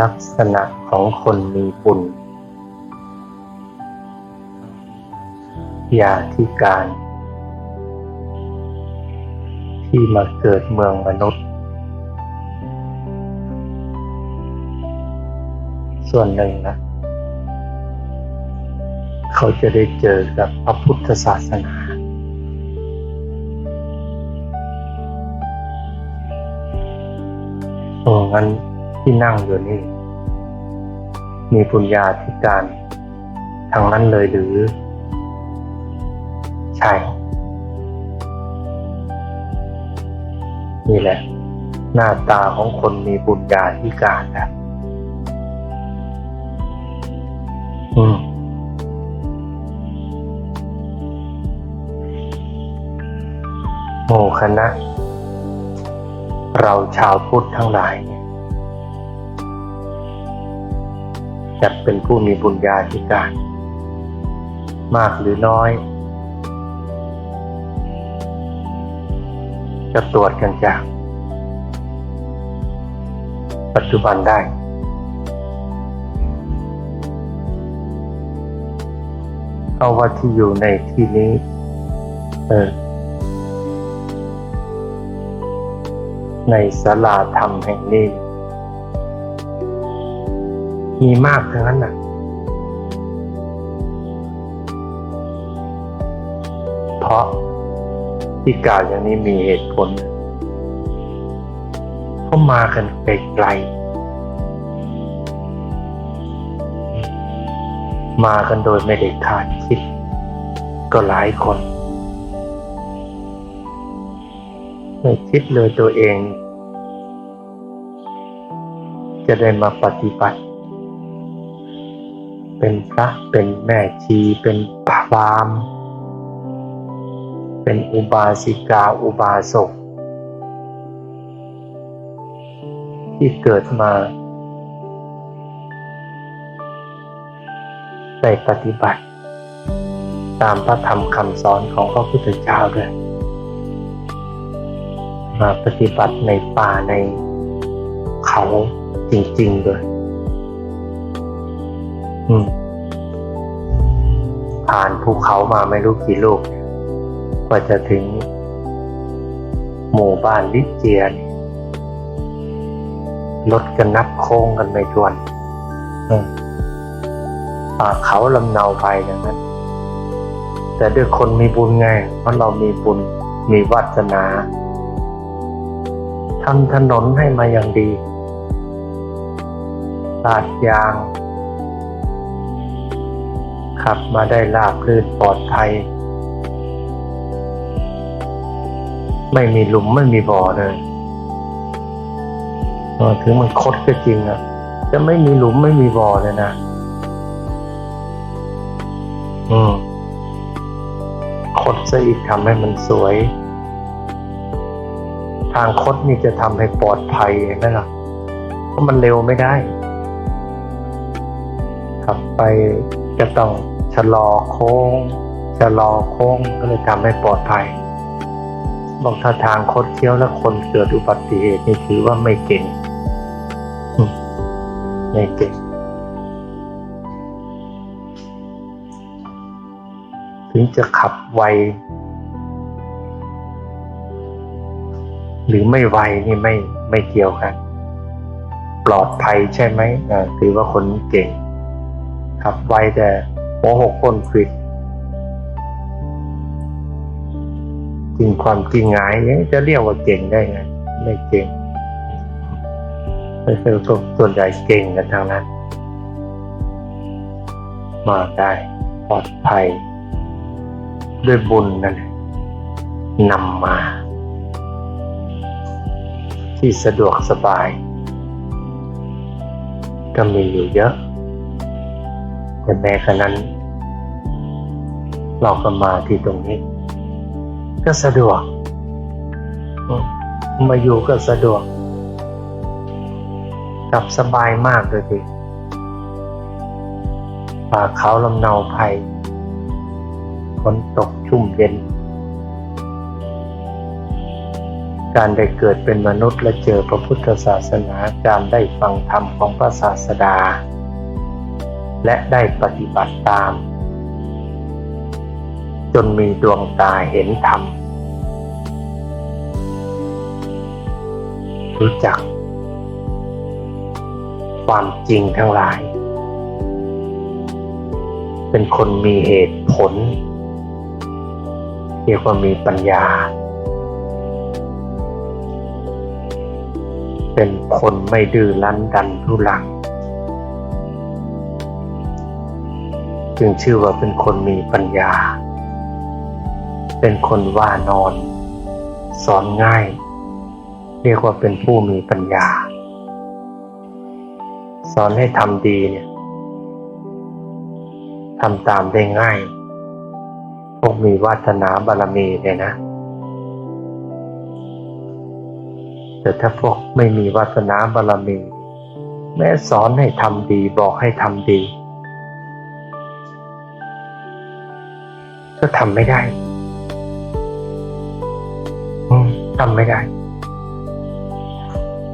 ลักษณะของคนมีบุญ ยาธิการ ที่มาเกิดเมืองมนุษย์ ส่วนหนึ่งนะ เขาจะได้เจอกับพระพุทธศาสนา โอ้งั้นที่นั่งอยู่นี่ มีปุญญาธิการทางนั้นเลยหรือ ใช่ นี่แหละ หน้าตาของคนมีบุญญาธิการนะอืมโมคณะ เราชาวพุทธทั้งหลายเนี่ยจะเป็นผู้มีบุญญาธิการ มากหรือน้อย จะตรวจกันจาก ปัจจุบันได้ เอาว่าที่อยู่ในที่นี้ เออ ในศาลาธรรมแห่งนี้ มีมากทั้งนั้นนะเพราะที่กล่าวอย่างนี้มีเหตุผลเพราะมากันไกลๆมากันโดยไม่ได้คาดคิด ก็หลายคนไม่คิดเลยตัวเอง จะได้มาปฏิบัติ เป็นพระเป็นแม่ชีเป็นพรามเป็นอุบาสิกาอุบาสกที่เกิดมาได้ปฏิบัติ ตามพระธรรมคำสอนของพระพุทธเจ้าด้วยมาปฏิบัติในป่าในเขา จริงๆด้วยผ่านภูเขามาไม่รู้กี่ลูก กว่าจะถึง หมู่บ้านลิเจียนรถกันนับโค้งกันไม่ถ้วนป่าเขาลำเนาไปอย่างนั้น แต่ด้วยคนมีบุญไง เพราะเรามีบุญมีวาสนาทำถนนให้มาอย่างดี ลาดยาง ขับมาได้ลาบลื่นปลอดภัย ไม่มีหลุมไม่มีบ่อเลยเออถึงมันคดก็จริงอะจะไม่มีหลุมไม่มีบ่อเลยนะ อืมคดซะอีกทำให้มันสวย ทางคดนี่จะทำให้ปลอดภัยเห็นไหละเพราะมันเร็วไม่ได้ ขับไปจะต้องชะลอโค้งชะลอโค้งก็เลยทำให้ปลอดภัยบอกถ้าทางคดเคี้ยวแล้วคนเกิดอุบัติเหตุนี่ถือว่าไม่เก่งไม่เก่งถึงจะขับไว หรือไม่ไวนี่ไม่ไม่เกี่ยวกัน ปลอดภัยใช่ไหมถือว่าคนเก่ง ขับไวแต่หัวหกคนควิดจริงความจริงหงายยังจะเรียกว่าเก่งได้ไง ไม่เก่งไม่ใช่ส่วนใหญ่เก่งกันทางนั้น มาได้ปลอดภัย ด้วยบุญนั่นแหละนำมา ที่สะดวกสบาย ก็มีอยู่เยอะ แต่แม้ขนั้น เราก็มาที่ตรงนี้ ก็สะดวก มาอยู่ก็สะดวกกับสบายมากเลยทีป่าเขาลำเนาไผ่ฝนตกชุ่มเย็น การได้เกิดเป็นมนุษย์และเจอพระพุทธศาสนา การได้ฟังธรรมของพระศาสดา และได้ปฏิบัติตาม จนมีดวงตาเห็นธรรม รู้จัก ความจริงทั้งหลาย เป็นคนมีเหตุผล เรียกว่ามีปัญญา เป็นคนไม่ดื้อรั้นดันทุลัง จึงชื่อว่าเป็นคนมีปัญญา เป็นคนว่านอน สอนง่าย เรียกว่าเป็นผู้มีปัญญา สอนให้ทำดีเนี่ยทำตามได้ง่าย พวกมีวาสนาบารมีเนี่ยนะ แต่ถ้าพวกไม่มีวาสนาบารมี แม้สอนให้ทำดีบอกให้ทำดี ก็ทำไม่ได้ทำไม่ได้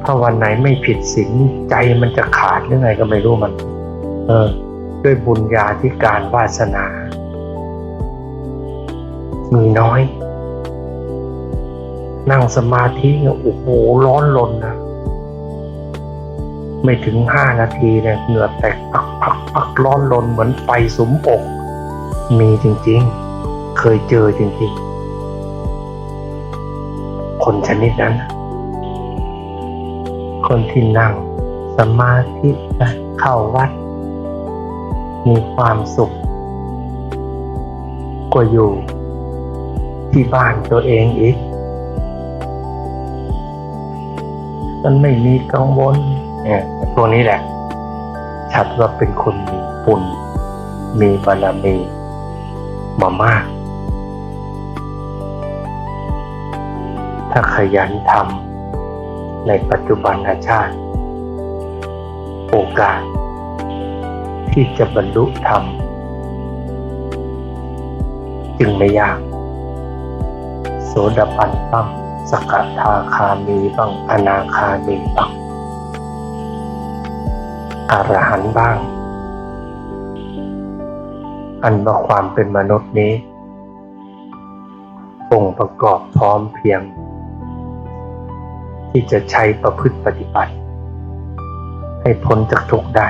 ถ้าวันไหนไม่ผิดศีลใจมันจะขาดหรือไงก็ไม่รู้มัน เออ ด้วยบุญญาธิการวาสนา มีน้อย นั่งสมาธิเนี่ยโอ้โหร้อนรนนะไม่ถึงห้านาทีเนี่ยเหงื่อแตกปักปักปักร้อนรนเหมือนไฟสุมอก มีจริง ๆ เคยเจอจริงๆ คนชนิดนั้น คนที่นั่งสมาธิเข้าวัด มีความสุขกว่าอยู่ที่บ้านตัวเองอีก มันไม่มีกังวลเนี่ยตัวนี้แหละ ชัดว่าเป็นคนมีบุญมีบารมีมามาก ถ้าขยันทำในปัจจุบันชาติ โอกาส ที่จะบรรลุธรรม จึงไม่ยาก โสดาบันบ้างสกทาคามีบ้างอนาคามีบ้างอรหันต์บ้าง อันว่าความเป็นมนุษย์นี้องค์ประกอบพร้อมเพียง ที่จะใช้ประพฤติปฏิบัติ ให้พ้นจากทุกข์ได้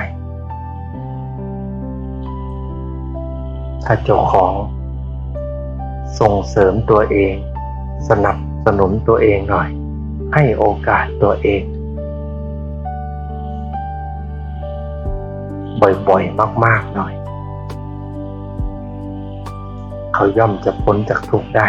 ถ้าเจ้าของส่งเสริมตัวเอง สนับสนุนตัวเองหน่อย ให้โอกาสตัวเอง บ่อยๆ มากๆหน่อย เขาย่อมจะพ้นจากทุกข์ได้